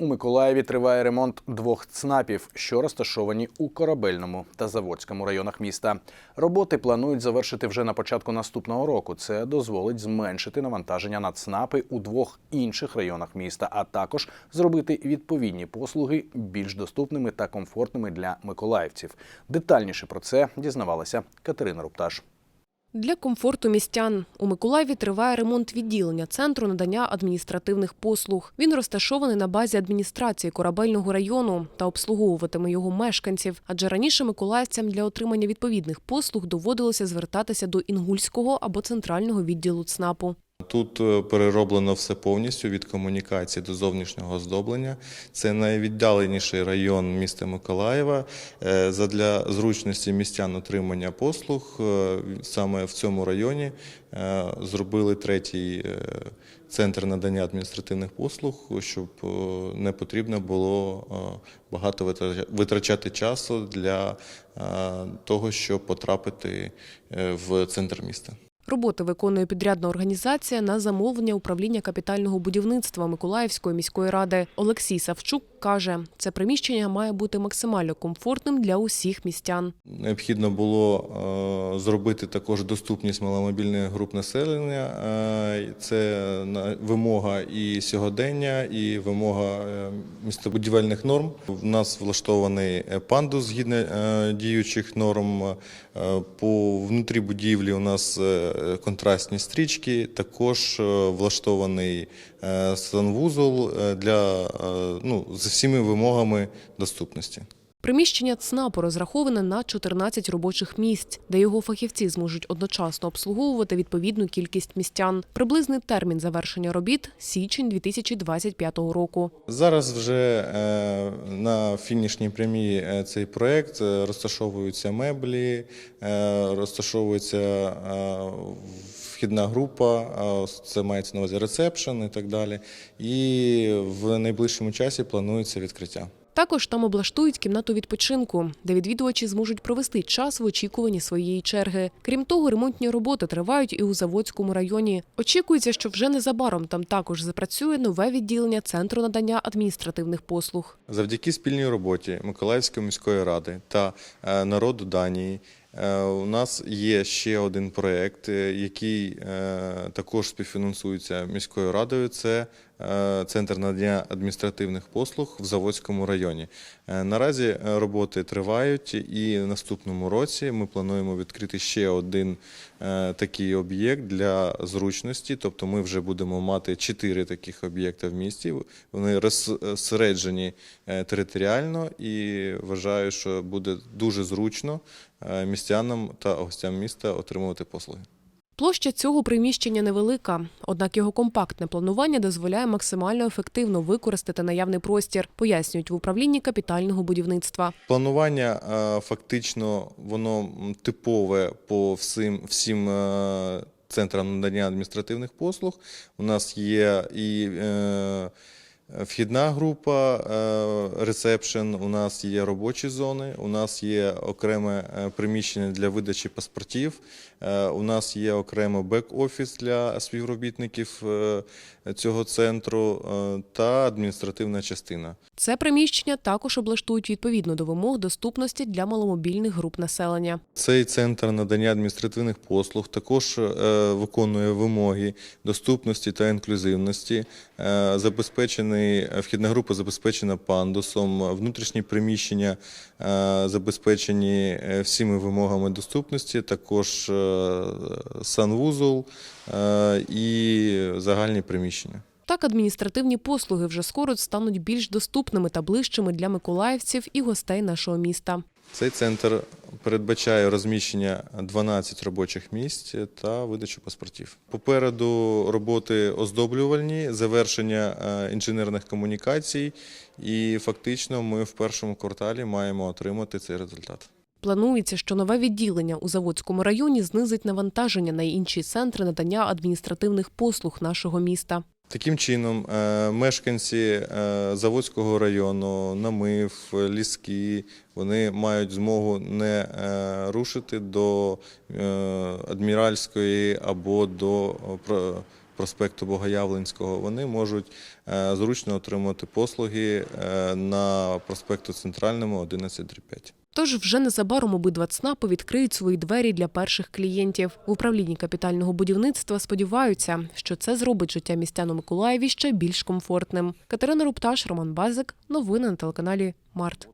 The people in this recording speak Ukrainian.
У Миколаєві триває ремонт двох ЦНАПів, що розташовані у Корабельному та Заводському районах міста. Роботи планують завершити вже на початку наступного року. Це дозволить зменшити навантаження на ЦНАПи у двох інших районах міста, а також зробити відповідні послуги більш доступними та комфортними для миколаївців. Детальніше про це дізнавалася Катерина Рупташ. Для комфорту містян у Миколаєві триває ремонт відділення центру надання адміністративних послуг. Він розташований на базі адміністрації корабельного району та обслуговуватиме його мешканців. Адже раніше миколаївцям для отримання відповідних послуг доводилося звертатися до інгульського або центрального відділу ЦНАПу. Тут е, перероблено все повністю від комунікації до зовнішнього оздоблення. Це найвіддаленіший район міста Миколаєва. Е, Задля зручності містян отримання послуг е, саме в цьому районі зробили третій центр надання адміністративних послуг, щоб не потрібно було багато витрача- витрачати часу для того, щоб потрапити в центр міста. Роботи виконує підрядна організація на замовлення управління капітального будівництва Миколаївської міської ради. Олексій Савчук каже, це приміщення має бути максимально комфортним для усіх містян. Необхідно було е, зробити також доступність маломобільних груп населення. Е, Це вимога і сьогодення, і вимога е, містобудівельних норм. У нас влаштований пандус згідно діючих норм. По внутрі будівлі у нас контрастні стрічки. Також влаштований санвузол для ну, з всіми вимогами доступності. Приміщення ЦНАПу розраховане на 14 робочих місць, де його фахівці зможуть одночасно обслуговувати відповідну кількість містян. Приблизний термін завершення робіт січень 2025 року. Зараз вже е, на фінішній прямій е, цей проект е, розташовуються меблі, розташовується е, вхідна група, це мається на увазі ресепшн і так далі. І в найближчому часі планується відкриття. Також там облаштують кімнату відпочинку, де відвідувачі зможуть провести час в очікуванні своєї черги. Крім того, ремонтні роботи тривають і у Заводському районі. Очікується, що вже незабаром там також запрацює нове відділення центру надання адміністративних послуг. Завдяки спільній роботі Миколаївської міської ради та е, народу Данії у нас є ще один проєкт, е, який е, також співфінансується міською радою. Це е, центр надання адміністративних послуг в Заводському районі. Е, Наразі е, роботи тривають, і наступному році ми плануємо відкрити ще один е, такий об'єкт для зручності. Тобто, ми вже будемо мати чотири таких об'єкти в місті. Вони розсереджені е, територіально і вважаю, що буде дуже зручно е, містянам та гостям міста отримувати послуги. Площа цього приміщення невелика, однак його компактне планування дозволяє максимально ефективно використати наявний простір, пояснюють в управлінні капітального будівництва. Планування е, фактично воно типове по всім, всім е, центрам надання адміністративних послуг. У нас є і е, вхідна група, е, ресепшн, у нас є робочі зони, у нас є окреме е, приміщення для видачі паспортів, е, у нас є окремо бек-офіс для співробітників е, цього центру е, та адміністративна частина. Це приміщення також облаштують відповідно до вимог доступності для маломобільних груп населення. Цей центр надання адміністративних послуг також е, виконує вимоги доступності та інклюзивності. Е, вхідна група забезпечена пандусом, внутрішні приміщення е, забезпечені е, всіми вимогами доступності, також е, санвузол і загальні приміщення. Так, адміністративні послуги вже скоро стануть більш доступними та ближчими для миколаївців і гостей нашого міста. Цей центр передбачає розміщення 12 робочих місць та видачу паспортів. Попереду роботи оздоблювальні, завершення е, інженерних комунікацій, і фактично ми в першому кварталі маємо отримати цей результат. Планується, що нове відділення у Заводському районі знизить навантаження на інші центри надання адміністративних послуг нашого міста. Таким чином, е, мешканці е, Заводського району, намив, ліски, вони мають змогу не е, рушити до адміральської або до проспекту Богоявленського, вони можуть е, зручно отримати послуги е, на проспекту Центральному 11-5. Тож вже незабаром обидва ЦНАПи відкриють свої двері для перших клієнтів. В управлінні капітального будівництва сподіваються, що це зробить життя містян у Миколаєві ще більш комфортним. Катерина Рупташ, Роман Базик. Новини на телеканалі Март.